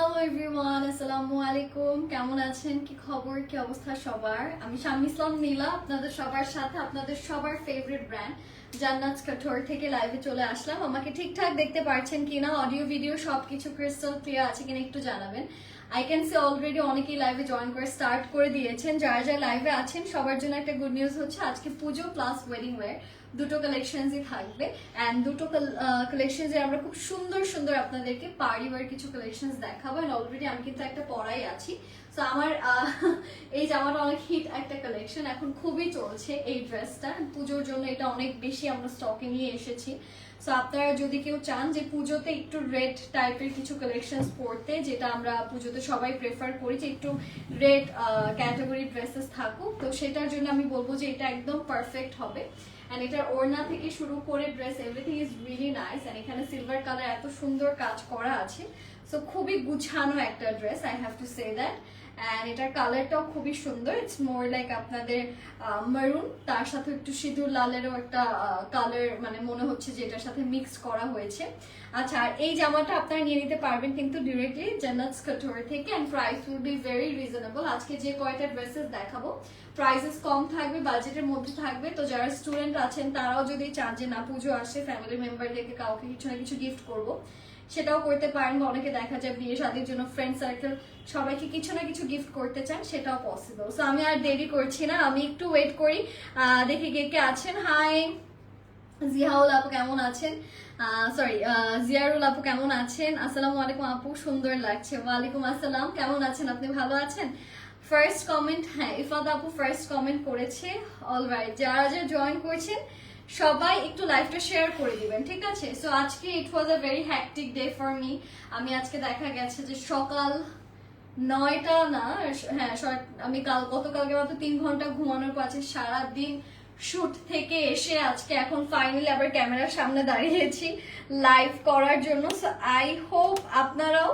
Hello everyone আসসালামু আলাইকুম কেমন আছেন? কি খবর? কি অবস্থা সবার? আমি শামি ইসলাম নীলা, আপনাদের সবার সাথে, আপনাদের সবার ফেভারিট ব্র্যান্ড জান্নাত কাঠোর থেকে লাইভে চলে আসলাম। আমাকে ঠিকঠাক দেখতে পারছেন কিনা? অডিও ভিডিও সবকিছু ক্রিস্টাল ক্লিয়ার আছে কিনা একটু জানাবেন। আই ক্যান সি অলরেডি অনেকেই লাইভে জয়েন করে স্টার্ট করে দিয়েছেন। যারা যারা লাইভে আছেন, সবার জন্য একটা গুড নিউজ হচ্ছে, আজকে পুজো প্লাস ওয়েডিং ওয়্যার দুটো কালেকশনসই থাকবে। অ্যান্ড দুটো কালেকশনস আমরা খুব সুন্দর সুন্দর আপনাদেরকে পার্টি ওয়ার কিছু কালেকশনস দেখাবো। অ্যান্ড অলরেডি আমি কিন্তু একটা পরাই আছি। তো আমার এই জামাটা অনেক হিট একটা কালেকশন এখন খুবই চলছে এই ড্রেসটা পুজোর জন্য এটা অনেক বেশি আমরা স্টকে নিয়ে এসেছি। সো আপনারা যদি কেউ চান যে পুজোতে একটু রেড টাইপের কিছু কালেকশনস পরতে যেটা আমরা পুজোতে সবাই প্রেফার করি যে একটু রেড ক্যাটাগরি ড্রেসেস থাকুক, তো সেটার জন্য আমি বলব যে এটা একদম পারফেক্ট হবে। অ্যান্ড এটার ওড়না থেকে শুরু করে dress everything is really nice and এখানে সিলভার কালার এত সুন্দর কাজ করা আছে। সো খুবই গুছানো একটা dress I have to say that and এটার কালারটাও খুবই সুন্দর। ইটস মোর লাইক আপনাদের মারুন তার সাথে একটু সিঁদুর লালেরও একটা কালার মানে মনে হচ্ছে যে এটার সাথে মিক্স করা হয়েছে। আচ্ছা আর এই জামাটা আপনারা নিয়ে নিতে পারবেন কিন্তু ডিরেক্টলি জান্নাতস কাটোর থেকে and price will be very reasonable আজকে যে কয়টা ড্রেসেস দেখাবো প্রাইসেস কম থাকবে বাজেটের মধ্যে থাকবে। তো যারা স্টুডেন্ট আছেন, তারাও যদি চান যে না, পুজো আসে ফ্যামিলি মেম্বারদেরকে কাউকে কিছু না কিছু গিফট করব সেটাও করতে পারেন বা অনেকে দেখা যায় বিয়ে শাদির জন্য ফ্রেন্ড সার্কেল সবাইকে কিছু না কিছু গিফট করতে চান, সেটাও পসিবল সো আমি আর দেরি করছি না, আমি একটু ওয়েট করি। দেখি কে কে আছেন। হাই জিয়াউল আপু কেমন আছেন? সরি জিয়ারুল আপু কেমন আছেন? আসসালামু আলাইকুম আপু, সুন্দর লাগছে। ওয়ালাইকুম আসসালাম, কেমন আছেন আপনি? ভালো আছেন? ফার্স্ট কমেন্ট হ্যাঁ ইফাদ আপু ফার্স্ট কমেন্ট করেছে। অলরাইট যারা যারা জয়েন করছেন সবাই একটু লাইফটা শেয়ার করে দিবেন, ঠিক আছে? সো আজকে it was a very hectic day for me আমি আজকে দেখা গেছে যে সকাল নয়টা না হ্যাঁ আমি কাল, গতকালকে মাত্র তিন ঘণ্টা ঘুমানোর পর আছে সারাদিন শুট থেকে এসে আজকে এখন ফাইনালি আবার ক্যামেরার সামনে দাঁড়িয়েছি লাইভ করার জন্য। সো আই হোপ আপনারাও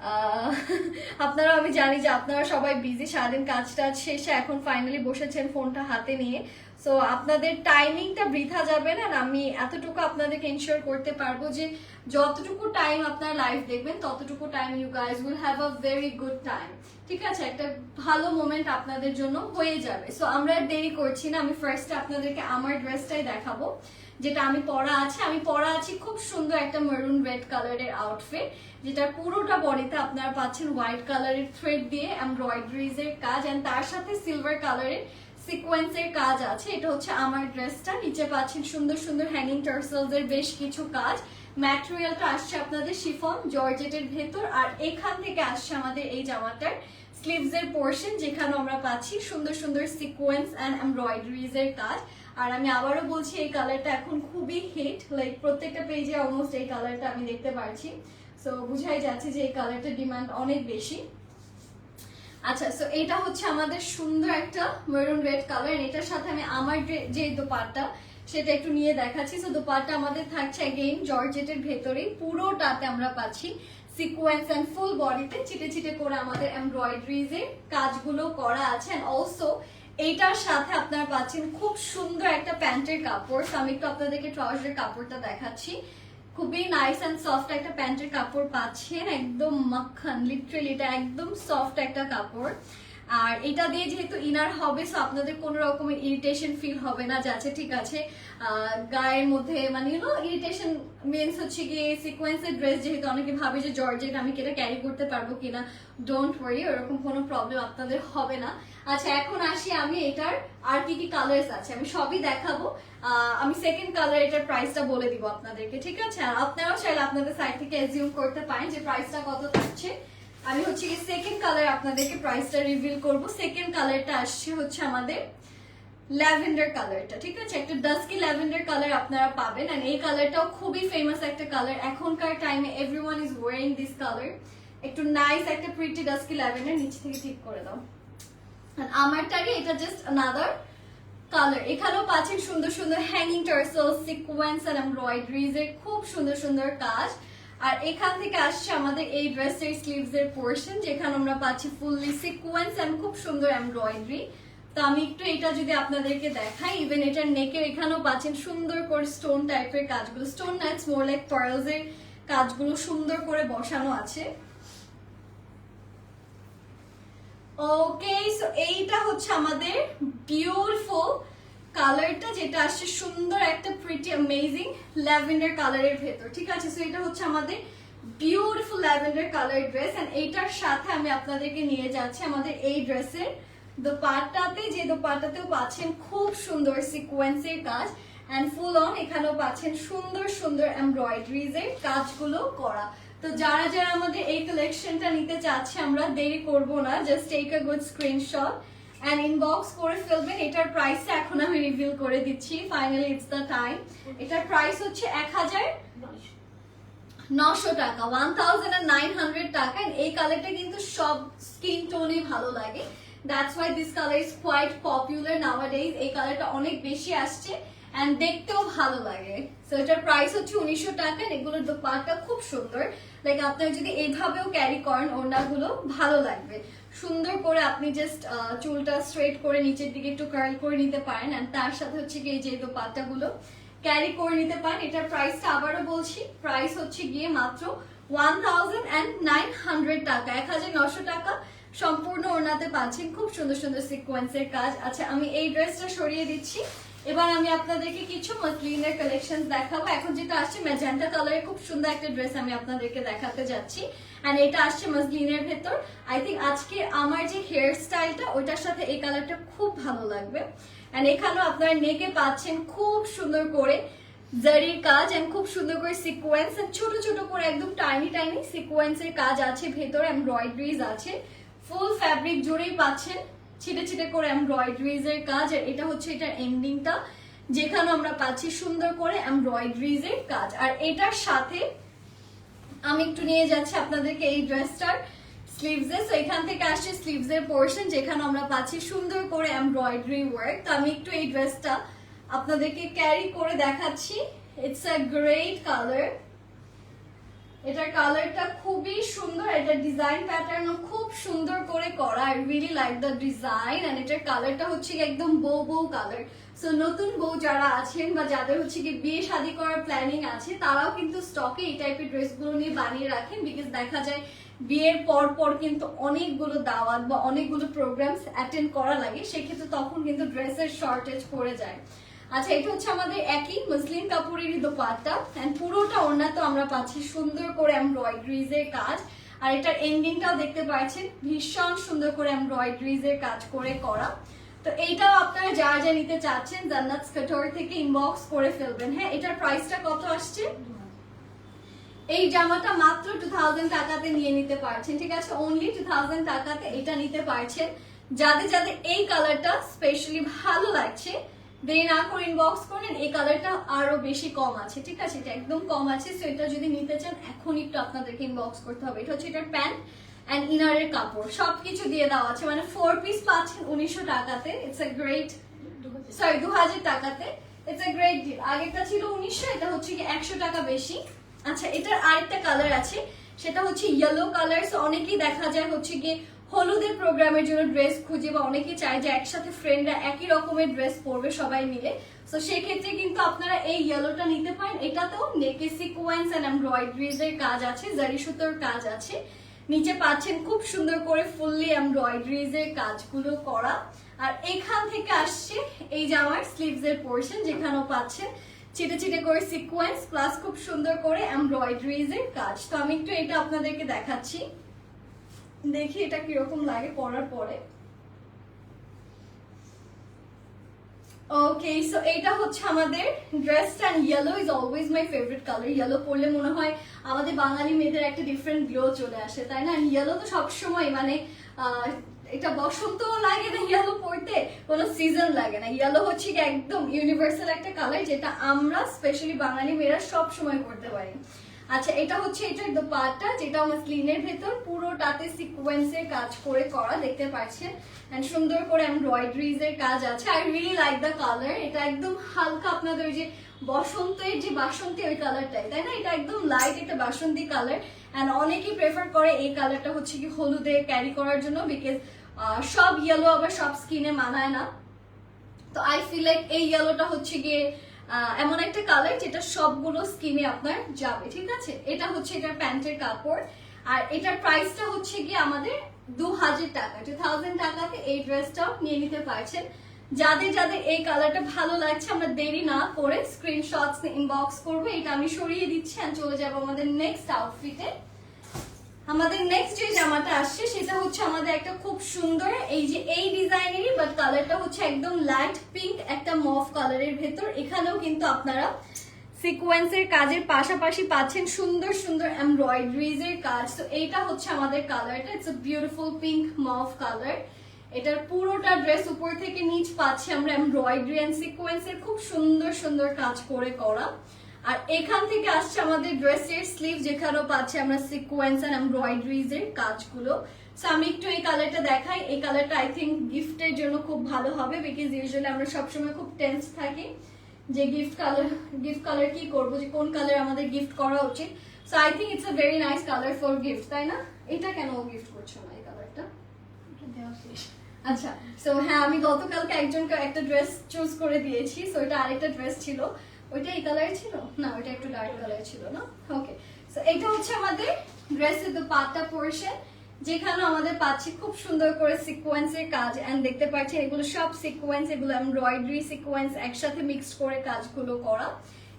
আপনারা আমি জানি যে আপনারা সবাই বিজি সারাদিন কাজ টাজ শেষে এখন ফাইনালি বসেছেন ফোনটা হাতে নিয়ে। সো আপনাদের টাইমিংটা বৃথা যাবে না আমি এতটুকু আপনাদেরকে ইনশিওর করতে পারব যে যতটুকু টাইম আপনার লাইফ দেখবেন, ততটুকু time you guys will have a very good time ঠিক আছে? একটা ভালো মোমেন্ট আপনাদের জন্য হয়ে যাবে। সো আমরা দেরি করছি না। আমি ফার্স্টে আপনাদেরকে আমার ড্রেসটাই দেখাবো, যেটা আমি পরা আছে। আমি পরা আছি খুব সুন্দর একটা মেরুন রেড কালারের আউটফিট যেটা পুরোটা বডিতে আপনারা পাচ্ছেন হোয়াইট কালারের থ্রেড দিয়ে এমব্রয়ডারিজ এর কাজ এন্ড তার সাথে সিলভার কালারের সিকোয়েন্সের কাজ আছে। এটা হচ্ছে আমার ড্রেসটা নিচে পাচ্ছেন সুন্দর সুন্দর হ্যাঙ্গিং টার্সেলস এর বেশ কিছু কাজ। ম্যাটেরিয়ালটা আসছে আপনাদের শিফন, জর্জেটের ভেতর। আর এখান থেকে আসছে আমাদের এই জামাটার স্লিভস এর পোর্শন যেখানে আমরা পাচ্ছি সুন্দর সুন্দর সিকোয়েন্স অ্যান্ড এমব্রয়ডারিজ এর কাজ। আর আমি আবারও বলছি, এই কালারটা এখন খুবই হিট লাইক প্রত্যেকটা পেজে অলমোস্ট এই কালারটা আমি দেখতে পারছি। সো বুঝাই যাচ্ছে যে এই কালারটার ডিমান্ড অনেক বেশি। আচ্ছা সো এটা হচ্ছে আমাদের সুন্দর একটা মেরুন রেড কালার এটার সাথে আমি আমার যে- দোপাট্টা, সেটা একটু নিয়ে দেখাচ্ছি। সো দোপাট্টা আমাদের থাকছে এগেইন জর্জেটের ভেতরে পুরোটাতে আমরা পাচ্ছি সিকোয়েন্স এন্ড ফুল বডিতে চিটে চিটে করে আমাদের এমব্রয়ডারিজ এর কাজগুলো করা আছে। এন্ড অলসো এইটার সাথে আপনারা পাচ্ছেন খুব সুন্দর একটা প্যান্টের কাপড়। আমি একটু আপনাদেরকে ট্রাউজারের কাপড়টা দেখাচ্ছি। খুবই নাইস অ্যান্ড সফট একটা প্যান্টের কাপড় পাচ্ছেন, একদম মাখন লিটারেলি এটা একদম সফট একটা কাপড়। আর এটা দিয়ে যেহেতু ইনার হবে সো আপনাদের কোনো রকমের ইরিটেশন ফিল হবে না, যাচ্ছে ঠিক আছে। গায়ের মধ্যে মানে ইউনো ইরিটেশন মিনস হচ্ছে কি সিকোয়েন্সের ড্রেস যেহেতু অনেকে ভাবে যে জর্জেট আমি কি এটা ক্যারি করতে পারব কিনা ডোন্ট ওয়ারি ওরকম কোনো প্রবলেম আপনাদের হবে না। আচ্ছা এখন আসি আমি এটার আর কি কি কালার্স আছে, আমি সবই দেখাবো। আমি সেকেন্ড কালার এটার প্রাইসটা বলে দিব আপনাদেরকে, ঠিক আছে? আর আপনারাও চাইলে আপনাদের সাইড থেকে এজিউম করতে পারেন যে প্রাইসটা কত থাকছে। আমি হচ্ছে কি সেকেন্ড কালার আপনাদেরকে প্রাইসটা রিভিল করব। সেকেন্ড কালারটা আসছে হচ্ছে আমাদের ল্যাভেন্ডার কালারটা ঠিক আছে? একটা ডাস্কি ল্যাভেন্ডার কালার আপনারা পাবেন। এন্ড এই কালারটাও খুবই ফেমাস একটা কালার এখনকার টাইমে everyone is wearing this colour একটু নাইস একটা প্রিটি ডাস্কি ল্যাভেন্ডার নিচ থেকে ঠিক করে দাও। আমারটারই এটা জাস্ট আনাদার কালার এখানেও পাচ্ছেন সুন্দর সুন্দর হ্যাঙ্গিং টার্সেল সিকোয়েন্স আর এমব্রয়ডারিজ এর খুব সুন্দর সুন্দর কাজ। আর এখান থেকে আসছে আমাদের এই ড্রেসের স্লিভস এর পোর্শন যেখানে আমরা পাচ্ছি ফুললি সিকোয়েন্স এন্ড খুব সুন্দর এমব্রয়ডারি তো আমি একটু এটা যদি আপনাদেরকে দেখাই ইভেন এটার নেকের এখানেও পাচ্ছেন সুন্দর করে স্টোন টাইপের কাজগুলো। Stone nights more like pearls এর কাজগুলো সুন্দর করে বসানো আছে। ওকে সো এইটা হচ্ছে আমাদের বিউটিফুল কালারটা যেটা আসছে সুন্দর, একটা প্রিটি অ্যামেজিং ল্যাভেন্ডার কালারের ভেতর, ঠিক আছে? সো এটা হচ্ছে আমাদের beautiful lavender colour dress and এইটার সাথে আমি আপনাদেরকে নিয়ে যাচ্ছি আমাদের এই ড্রেসের দোপাট্টাতে। যে দোপাট্টাতেও পাচ্ছেন খুব সুন্দর সিকোয়েন্সের কাজ এন্ড ফুল অন এখানেও পাচ্ছেন সুন্দর সুন্দর এমব্রয়ডারিজ এর কাজগুলো করা। তো যারা যারা আমাদের এই কালেকশনটা নিতে চাচ্ছে, আমরা দেরি করব না just take a good screenshot and inbox করে ফেলবেন, এটার প্রাইসটা এখন আমি রিভিল করে দিচ্ছি। ফাইনালি ইটস দ্য টাইম এটার প্রাইস হচ্ছে এক হাজার নশো টাকা ওয়ান থাউজেন্ড নাইন হান্ড্রেড টাকা। এই কালারটা কিন্তু সব স্কিন টোনে ভালো লাগে। That's why this colour is quite popular nowadays এই কালারটা অনেক বেশি আসছে এন্ড দেখতেও ভালো লাগে। সো এটার প্রাইস হচ্ছে উনিশশো টাকা এগুলোর দোপাট্টা খুব সুন্দর। লাইক আপনারা যদি এইভাবেও ক্যারি করেন, ওড়নাগুলো ভালো লাগবে। সুন্দর করে আপনি জাস্ট চুলটা স্ট্রেট করে নিচের দিকে একটু কার্ল করে নিতে পারেন এন্ড তার সাথে হচ্ছে এই যে দোপাট্টাগুলো ক্যারি করে নিতে পারেন, এটার প্রাইসটা আবারও বলছি প্রাইস হচ্ছে গিয়ে মাত্র one thousand and nine hundred টাকা। এক হাজার নশো টাকা সম্পূর্ণ ওনাতে পাচ্ছেন। খুব সুন্দর সুন্দর সিকোয়েন্সের কাজ। আচ্ছা আমি এই ড্রেসটা সরিয়ে দিচ্ছি। এবার আমি আপনাদেরকে কিছু মসলিনের কালেকশন দেখাবো। এখন যেটা আসছে ম্যাজেন্টা কালারের খুব সুন্দর একটা ড্রেস আমি আপনাদেরকে দেখাতে যাচ্ছি। এন্ড এটা আসছে মসলিনের ভেতর। আই থিঙ্ক আজকে আমার যে হেয়ার স্টাইলটা ওইটার সাথে এই কালারটা খুব ভালো লাগবে। এন্ড এখানেও আপনারা নেকে পাচ্ছেন খুব সুন্দর করে জারির কাজ এন্ড খুব সুন্দর করে সিকোয়েন্স ছোট ছোট করে একদম টাইনি টাইনি সিকোয়েন্সের কাজ আছে, ভেতর এমব্রয়ডারিজ আছে। ফুল ফ্যাব্রিক জুড়েই পাচ্ছেন। ছিটে ছিটে করে এমব্রয়ডারিজ এর কাজ, আর এটা হচ্ছে এটার এন্ডিংটা যেখানে আমরা পাচ্ছি সুন্দর করে এমব্রয়ডারিজ এর কাজ। আর এটার সাথে আমি একটু নিয়ে যাচ্ছি আপনাদেরকে এই ড্রেসটার স্লিভসে সো এখান থেকে আসছে স্লিভস এর পোর্শন যেখানে আমরা পাচ্ছি সুন্দর করে এমব্রয়ডারি ওয়ার্ক তো আমি একটু এই ড্রেসটা আপনাদেরকে ক্যারি করে দেখাচ্ছি। ইটস আ গ্রেট কালার এটার কালারটা খুবই সুন্দর, এটার ডিজাইন প্যাটার্নও খুব সুন্দর করে করা। I really like the design and এটার কালারটা হচ্ছে একদম বউ বউ কালার সো নতুন বউ যারা আছেন বা যাদের হচ্ছে কি বিয়ে শাদী করার প্ল্যানিং আছে, তারাও কিন্তু স্টকে এই টাইপের ড্রেসগুলো নিয়ে বানিয়ে রাখেন বিকজ দেখা যায় বিয়ের পর পর কিন্তু অনেকগুলো দাওয়াত বা অনেকগুলো প্রোগ্রামস অ্যাটেন্ড করা লাগে। সেক্ষেত্রে তখন কিন্তু ড্রেসের শর্টেজ পড়ে যায়। আচ্ছা এটা হচ্ছে আমাদের একই মুসলিম কাপড়েরই দোপাট্টা। এন্ড পুরোটা ওড়না তো আমরা পাচ্ছি সুন্দর করে এমব্রয়ডারিজ এর কাজ। আর এটার এন্ডিংটাও দেখতে পাচ্ছেন, ভীষণ সুন্দর করে এমব্রয়ডারিজ এর কাজ করে করা। তো এইটাও আপনারা যা যা নিতে চাচ্ছেন, জান্নাত কাটোর থেকে ইনবক্স করে ফেলবেন। হ্যাঁ এটার প্রাইসটা কত আসছে? এই জামাটা মাত্র টু থাউজেন্ড টাকাতে নিয়ে নিতে পারছেন, ঠিক আছে? অনলি টু থাউজেন্ড টাকাতে এটা নিতে পারছেন। যাদের যাদের এই কালারটা স্পেশালি ভালো লাগছে দেরি না করে ইনবক্স করেন এই কালারটা আরও বেশি কম আছে, ঠিক আছে? এটা একদম কম আছে সো এটা যদি নিতে চান, এখন একটু আপনাদেরকে ইনবক্স করতে হবে। এটা হচ্ছে এটার প্যান্ট অ্যান্ড ইনারের কাপড়, সবকিছু দিয়ে দেওয়া আছে মানে ফোর পিস পাচ্ছেন উনিশশো টাকাতে ইটস এ গ্রেট সরি দু হাজার টাকাতে ইটস এ গ্রেট ডিল আগেরটা ছিল উনিশশো, এটা হচ্ছে কি একশো টাকা বেশি। আচ্ছা এটার আরেকটা কালার আছে, সেটা হচ্ছে ইয়েলো কালার অনেকেই দেখা যায় হচ্ছে গিয়ে হলুদের প্রোগ্রামের জন্য ড্রেস খুঁজে বা অনেকেই চায় যে একসাথে ফ্রেন্ডরা একই রকমের ড্রেস পরবে সবাই মিলে। তো সেক্ষেত্রে কিন্তু আপনারা এই ইয়েলোটা নিতে পারেন। এটাতেও নেকে সিকোয়েন্স অ্যান্ড এমব্রয়ডারিজ এর কাজ আছে, জারি সুতোর কাজ আছে। নিচে পাচ্ছেন খুব সুন্দর করে ফুললি এমব্রয়ডারিজ এর কাজগুলো করা। আর এখান থেকে আসছে এই জামার স্লিভস এর পোর্শন যেখানেও পাচ্ছেন চিটে চিটে করে সিকোয়েন্স প্লাস খুব সুন্দর করে এমব্রয়ডারিজ এর কাজ। তো আমি একটু এটা আপনাদেরকে দেখাচ্ছি। দেখি এটা কীরকম লাগে পরার পরে। ওকে সো এটা হচ্ছে আমাদের dress and yellow is always my favourite colour yellow পরলে মনে হয় আমাদের বাঙালি মেয়েদের একটা ডিফারেন্ট গ্লো চলে আসে, তাই না? ইয়েলো তো সবসময় মানে এটা বসন্ত লাগে না ইয়েলো পরতে কোনো সিজন লাগে না। ইয়েলো হচ্ছে একদম ইউনিভার্সাল একটা কালার যেটা আমরা স্পেশালি বাঙালি মেয়েরা সব সময় করতে পারি। আচ্ছা এটা হচ্ছে এটার দোপাট্টা যেটা আমার স্লিনের ভেতর পুরোটাতে সিকোয়েন্সের কাজ করে করা, দেখতে পাচ্ছেন? এন্ড সুন্দর করে এমব্রয়ডারিজ এর কাজ আছে। I really like the colour এটা একদম হালকা আপনাদের ওই যে বসন্তের যে বাসন্তী, ওই কালারটাই তাই না? এটা একদম লাইট একটা বাসন্তী কালার এন্ড অনেকেই প্রেফার করে এই কালারটা হচ্ছে কি হলুদে ক্যারি করার জন্য বিকজ সব ইয়েলো আবার সব স্কিনে মানায় না। তো আই ফিল লাইক এই ইয়েলোটা হচ্ছে গিয়ে এমন একটা কালার যেটা সবগুলো স্কিনে আপনার যাবে, ঠিক আছে? এটা হচ্ছে এটার প্যান্টের কাপড়, আর এটার প্রাইসটা হচ্ছে গিয়ে আমাদের দু হাজার টাকা টু থাউজেন্ড টাকাতে এই ড্রেসটাও নিয়ে নিতে পারছেন। যাদের যাদের এই কালারটা ভালো লাগছে, আমরা দেরি না করে স্ক্রিনশটস ইনবক্স করব, এটা আমি সরিয়ে দিচ্ছি আর চলে যাব আমাদের নেক্সট আউটফিটে আমাদের নেক্সট যে জামাটা আসছে, সেটা হচ্ছে আমাদের একটা খুব সুন্দর, এই যে এই ডিজাইনেরই বাট কালারটা হচ্ছে একদম লাইট পিঙ্ক একটা মফ কালারের ভেতর। এখানেও কিন্তু আপনারা সিকোয়েন্সের কাজের পাশাপাশি পাচ্ছেন সুন্দর সুন্দর এমব্রয়ডারিজ এর কাজ। তো এইটা হচ্ছে আমাদের কালারটা it's a beautiful pink mauve colour এটার পুরোটা ড্রেস উপর থেকে নিচ পাচ্ছি আমরা এমব্রয়ডারি এন্ড সিকোয়েন্সের খুব সুন্দর সুন্দর কাজ করে করা। আর এখান থেকে আসছে আমাদের ড্রেসের স্লিভ যেখানেও পাচ্ছি আমরা সিকোয়েন্স এন্ড এমব্রয়ডারিজ এর কাজগুলো। সো আমি একটু এই কালারটা দেখাই। এই কালারটা আই থিঙ্ক গিফটের জন্য খুব ভালো হবে বিকজ ইউজুয়ালি আমরা সবসময় খুব টেন্স থাকি যে গিফট কালার গিফট কালার কি করব যে কোন কালার আমাদের গিফট করা উচিত। So I think it's a very nice colour for gift তাই না? এটা কেন গিফট করছ না এই কালারটা আচ্ছা সো হ্যাঁ আমি গতকালকে একজনকে একটা ড্রেস চুজ করে দিয়েছি। সো এটা আরেকটা ড্রেস ছিল। ওইটা এই কালার ছিল? না, ওইটা একটু ডার্ক কালার ছিল, না? ওকে এটা হচ্ছে আমাদের ড্রেসের দু পাটটা পোর্শন যেখানে আমাদের পাচ্ছি খুব সুন্দর করে সিকোয়েন্সের কাজ এন্ড দেখতে পাচ্ছি এগুলো সব সিকোয়েন্স এগুলো এমব্রয়ডারি সিকোয়েন্স একসাথে মিক্সড করে কাজগুলো করা।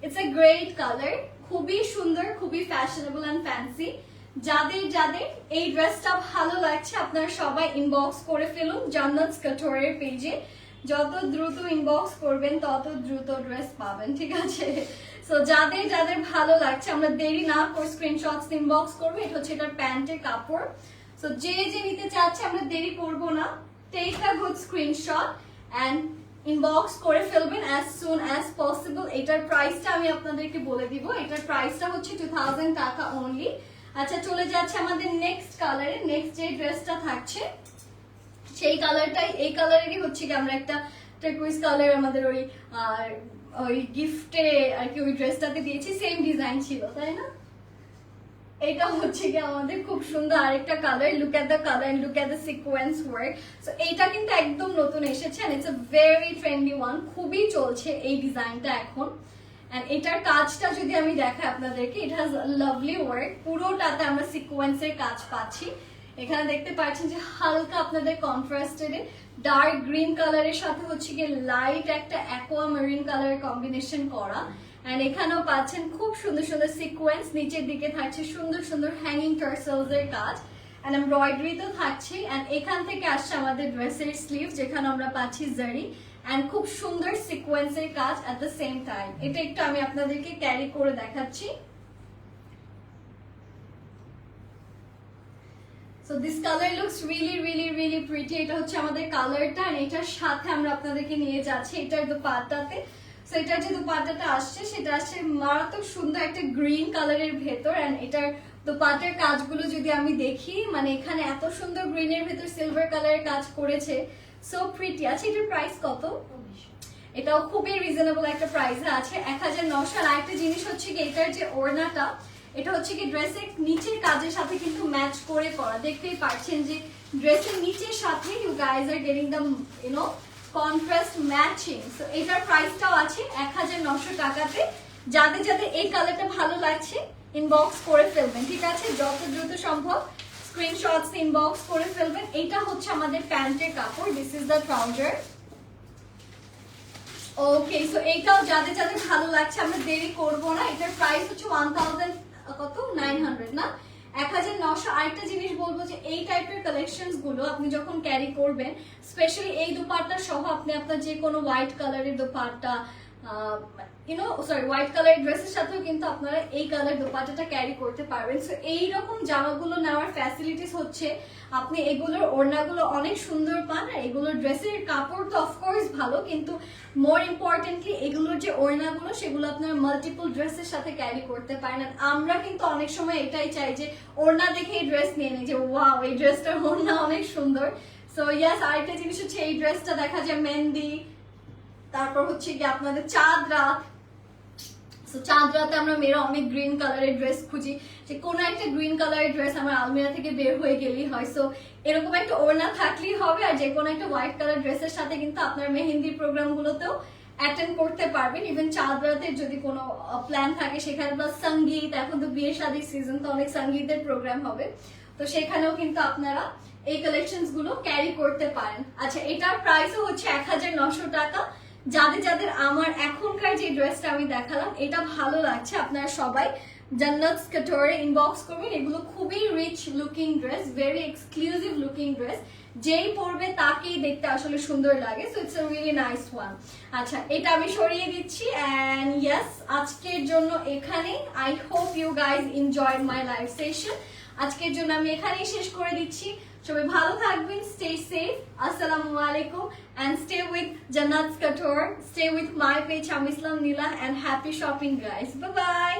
ইটস এ গ্রেট কালার খুবই সুন্দর, খুবই ফ্যাশনেবল অ্যান্ড ফ্যান্সি যাদের যাদের এই ড্রেসটা ভালো লাগছে, আপনারা সবাই ইনবক্স করে ফেলুন জান্নাত কাটোরের পেজে যত দ্রুত ইনবক্স করবেন, তত দ্রুত ড্রেস পাবেন, ঠিক আছে? সো যাদের যাদের ভালো লাগছে, আমরা দেরি না করে স্ক্রিনশটস ইনবক্স করব, এটা হচ্ছে এটার প্যান্টের কাপড়। সো যে যে নিতে চাচ্ছে, আমরা দেরি করব না। Take a good screenshot and inbox করে ফেলবেন অ্যাজ সুন অ্যাজ পসিবল এটার প্রাইসটা আমি আপনাদেরকে বলে দিব। এটার প্রাইসটা হচ্ছে টু টাকা অনলি আচ্ছা চলে যাচ্ছে আমাদের নেক্সট কালারে নেক্সট যে ড্রেসটা থাকছে সেই কালারটাই এই কালারেরই হচ্ছে কি আমরা একটা টেকুইস কালার আমাদের ওই, আর ওই গিফটে আর কি ওই ড্রেসটাতে দিয়েছি সেম ডিজাইন ছিল, তাই না? এটা হচ্ছে কি আমাদের খুব সুন্দর আরেকটা colour look at the colour look at the sequence work so এইটা কিন্তু একদম নতুন এসেছে and it's a very trendy one খুবই চলছে এই ডিজাইনটা এখন. এন্ড এটার কাজটা যদি আমি দেখাই আপনাদেরকে ইট হ্যাজ লাভলি ওয়ার্ক পুরোটাতে আমরা সিকোয়েন্সের কাজ পাচ্ছি। এখানে দেখতে পাচ্ছেন যে হালকা আপনাদের কন্ট্রাস্টেড ডার্ক গ্রিন কালারের সাথে হচ্ছে গিয়ে লাইট একটা অ্যাকোয়া মেরিন কালার কম্বিনেশন করা। এন্ড এখানেও পাচ্ছেন খুব সুন্দর সুন্দর সিকোয়েন্স নিচের দিকে থাকছে সুন্দর সুন্দর হ্যাঙ্গিং টার্সেলস এর কাজ। এন্ড এমব্রয়ডারি তো থাকছে এন্ড এখান থেকে আসছে আমাদের ড্রেসের স্লিভ যেখানে আমরা পাচ্ছি জারি এন্ড খুব সুন্দর সিকোয়েন্সের কাজ এট দ্য সেম টাইম এটা একটু আমি আপনাদেরকে ক্যারি করে দেখাচ্ছি। So this colour looks really really really pretty এটা হচ্ছে আমাদের কালারটা আর এটার সাথে আমরা আপনাদেরকে নিয়ে যাচ্ছি। এটার দোপাট্টাতে। সো এটার যে দোপাট্টাটা আসছে, সেটা আসছে মারাত্মক সুন্দর একটা গ্রিন কালারের ভেতর এন্ড এটার দোপাট্টার কাজগুলো যদি আমি দেখি মানে এখানে এত সুন্দর গ্রিনের ভেতর সিলভার কালারের কাজ করেছে। সো প্রিটি আচ্ছা এটার প্রাইস কত? এটাও খুবই রিজনেবল একটা প্রাইসে আছে। এক হাজার নশো। আর একটা জিনিস হচ্ছে কি, এটার যে ওড়নাটা এটা হচ্ছে কি ড্রেসের নিচের কাজের সাথে কিন্তু ম্যাচ করে করা। দেখতেই পাচ্ছেন যে ড্রেসের নিচের সাথে you guys are getting the you know contrast matching so এটার প্রাইসটাও আছে এক হাজার নশো টাকাতে। যাদের যাদের এই কালারটা ভালো লাগছে ইনবক্স করে ফেলবেন, ঠিক আছে? যত দ্রুত সম্ভব স্ক্রিনশটস ইনবক্স করে ফেলবেন। এটা হচ্ছে আমাদের প্যান্টের কাপড় this is the trouser okay so এইটাও যাদের যাদের ভালো লাগছে, আমরা দেরি করব না। এটার প্রাইস হচ্ছে ওয়ান থাউজেন্ড কত নাইন হান্ড্রেড না? এক হাজার নশো আরেকটা জিনিস বলব যে এই টাইপের কালেকশনসগুলো আপনি যখন ক্যারি করবেন স্পেশালি এই দুপাট্টা সহ আপনি আপনার যে কোনো হোয়াইট কালারের দুপাট্টা ইউনো সরি হোয়াইট কালারের ড্রেসের সাথেও কিন্তু আপনারা এই কালার দোপাট্টাটা ক্যারি করতে পারবেন। সো এইরকম জামাগুলো নেওয়ার ফ্যাসিলিটিস হচ্ছে, আপনি এগুলোর ওড়নাগুলো অনেক সুন্দর পান আর এগুলোর ড্রেসের কাপড় তো অফকোর্স ভালো, কিন্তু মোর ইম্পর্টেন্টলি এগুলোর যে ওড়নাগুলো, সেগুলো আপনার মাল্টিপল ড্রেসের সাথে ক্যারি করতে পারেন। আর আমরা কিন্তু অনেক সময় এটাই চাই যে ওড়না দেখে এই ড্রেস নিয়ে নিই যে ওয়াও এই ড্রেসটার ওড়না অনেক সুন্দর। সো ইয়াস আরেকটা জিনিস হচ্ছে এই ড্রেসটা দেখা যায় মেহেন্দি, তারপর হচ্ছে কি আপনাদের চাঁদ রাত সো চাঁদ রাতে আমরা মেয়েরা অনেক গ্রিন কালারের ড্রেস খুঁজি। যে কোনো একটা গ্রিন কালারের ড্রেস আমার আলমিরা থেকে বের হয়ে গেলেই হয়। সো এরকম একটা ওড়না থাকলেই হবে আর যে কোনো একটা হোয়াইট কালার ড্রেসের সাথে কিন্তু আপনার মেহেন্দির প্রোগ্রামগুলোতেও অ্যাটেন্ড করতে পারবেন। ইভেন চাঁদ রাতের যদি কোনো প্ল্যান থাকে, সেখানে প্লাস সংগীত, এখন তো বিয়ে শাদির সিজন তো অনেক সঙ্গীতের প্রোগ্রাম হবে। তো সেখানেও কিন্তু আপনারা এই কালেকশনসগুলো ক্যারি করতে পারেন। আচ্ছা এটার প্রাইসও হচ্ছে এক হাজার নশো টাকা। যাদের যাদের আমার এখনকার যে ড্রেসটা আমি দেখালাম, এটা ভালো লাগছে আপনারা সবাই। জান্নাতস কাটোরে ইনবক্স করবেন, এগুলো খুবই rich looking dress very exclusive looking dress যেই পরবে তাকেই দেখতে আসলে সুন্দর লাগে so it's a really nice one আচ্ছা এটা আমি সরিয়ে দিচ্ছি অ্যান্ড ইয়েস আজকের জন্য এখানেই। I hope you guys enjoy my live session আজকের জন্য আমি এখানেই শেষ করে দিচ্ছি। সবাই ভালো থাকবেন স্টে সেফ আসসালামু আলাইকুম and stay with Jannat's Couture. Stay with my page, I'm Islam Nila, and happy shopping, guys. Bye bye.